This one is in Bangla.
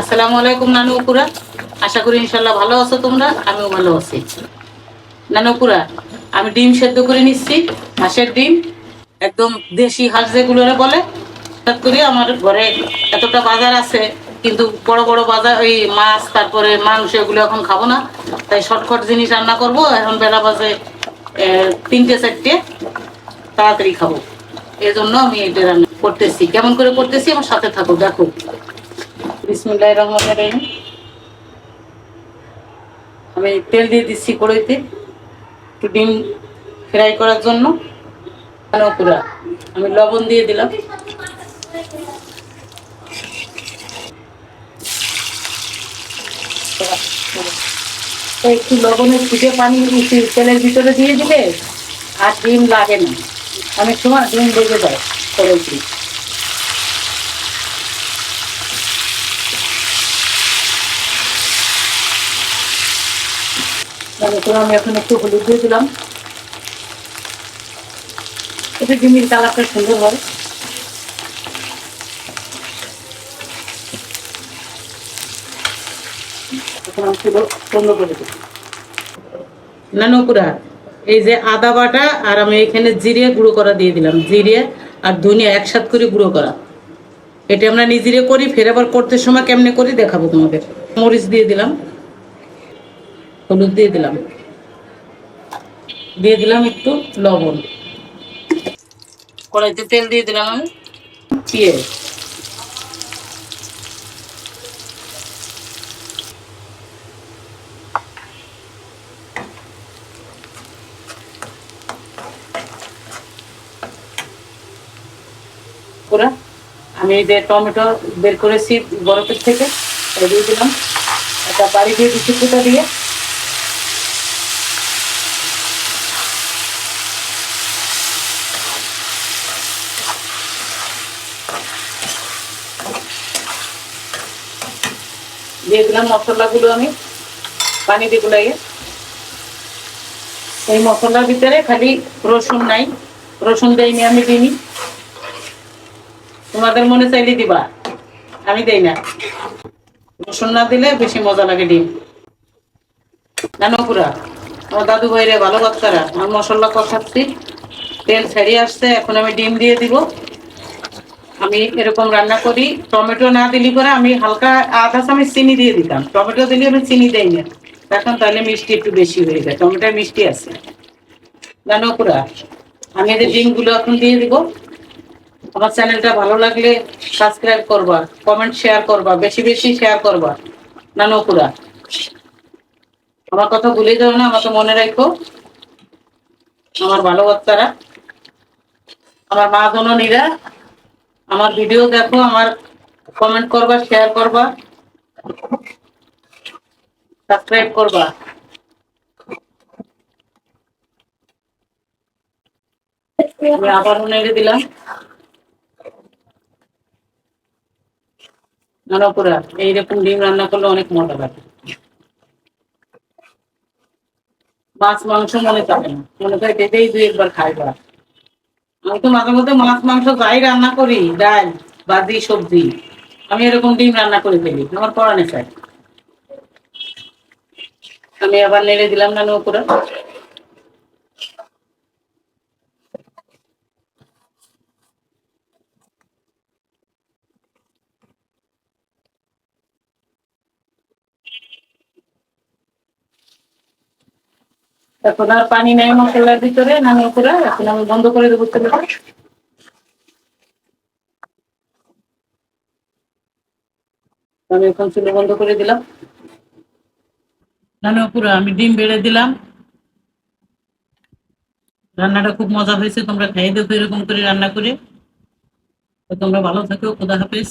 আসসালামু আলাইকুম নানুপুরা আশা করি ইনশাল্লাহ ভালো আছো তোমরা, আমিও ভালো আছি। নানুপুরা আমি ডিম সেদ্ধ করে নিচ্ছি, হাঁসের ডিম। একদম দেশি হাঁস যেগুলো বলে, হঠাৎ করে আমার ঘরে এতটা বাজার আছে, কিন্তু বড় বড় বাজার, ওই মাছ, তারপরে মাংস এগুলো এখন খাব না। তাই শর্টকট জিনিস রান্না করব, এখন বেলা বাজে তিনটে, চারটে। তাড়াতাড়ি খাব। এই জন্য আমি এটা রান্না করতেছি। কেমন করে করতেছি? আমার সাথে থাকো, দেখো। আমি তেল দিয়ে দিচ্ছি কড়াইতে একটু ডিম ফ্রাই করার জন্য। আমি লবণ দিয়ে দিলাম। একটু লবণের ফুটে পানি তেলের ভিতরে দিয়ে দিলে আর ডিম লাগে না। অনেক সময় ডিম লেগে যায় কড়াইতে। তারপর আমি এখন একটু হলুদ দিয়ে দিলাম। এটা ডিমের কালারটা সুন্দর হয়। এখন আমি পুরো বন্ধ করে দেবো নানুকুরা এই যে আদা বাটা আর আমি এখানে জিরে গুঁড়ো করা দিয়ে দিলাম। জিরে আর ধনিয়া একসাথ করে গুঁড়ো করা। এটা আমরা নিজেরে করি, ফের আবার করতে সময় কেমনে করি দেখাবো তোমাদের। মরিচ দিয়ে দিলাম। হলুদ দিয়ে দিলাম। দিয়ে দিলাম একটু লবণ। কড়াইতে তেল দিয়ে দিলাম আমি পেঁয়াজ আমি টমেটো বের করেছি বরফের থেকে দিয়ে দিলাম। একটা বাড়ি দিয়ে দিচ্ছি ফুটা দিয়ে। দিয়ে দিলাম মশলাগুলো আমি পানি দিয়ে গুলাইয়ে। এই মশলার ভিতরে খালি রসুন নাই, রসুন দেয়নি আমি দিইনি তোমাদের মনে চাইলে দিবা, আমি দেই না। রসুন না দিলে বেশি মজা লাগে ডিম। জানো পুরা আমার দাদু ভাইরে ভালো বাচ্চারা আমার মশলা কষাচ্ছি। তেল ছাড়িয়ে আসছে, এখন আমি ডিম দিয়ে দিব। আমি এরকম রান্না করি, টমেটো না দিলি করে আমি হালকা আধা চামচ চিনি দিয়ে দিতাম। টমেটো দিলে আমি চিনি দেই না। এখন তাহলে মিষ্টি একটু বেশি হয়ে যায়। টমেটো মিষ্টি আছে। জানো পুরা, আমি এদের ডিমগুলো এখন দিয়ে দিব। আমার চ্যানেলটা ভালো লাগলে সাবস্ক্রাইব করবা, কমেন্ট শেয়ার করবা, বেশি বেশি শেয়ার করবা। নানো পুরা, আমার কথা ভুলে যাও না, আমাকে মনে রাখো। আমার ভালো বাচ্চারা আমার মা জননীরা আমার ভিডিও দেখো, আমার কমেন্ট করবা শেয়ার করবা সাবস্ক্রাইব করবা। আবার নেড়ে দিলাম। নানাপুরা এইরকম ডিম রান্না করলে অনেক মজা লাগে। মাছ, মাংস মনে থাকে না। মনে করে যেতেই দুই একবার খাইবা। আমি তো মাঝে মধ্যে মাছ, মাংস যাই রান্না করি, ডাল বাজি সবজি। আমি এরকম ডিম রান্না করে ফেলি, আমার পড়ানে চাই আমি আবার নেড়ে দিলাম না নৌকুরা এখন আর পানি নাই মশলার ভিতরে নামি উপরে এখন আমি বন্ধ করে দেবো তেলটা। আমি এখন চুলো বন্ধ করে দিলাম। নামি উপরে আমি ডিম বেড়ে দিলাম। রান্নাটা খুব মজা হয়েছে, তোমরা খাইয়ে দেখো এরকম করে রান্না করে। তোমরা ভালো থাকো, খোদা হাফেজ।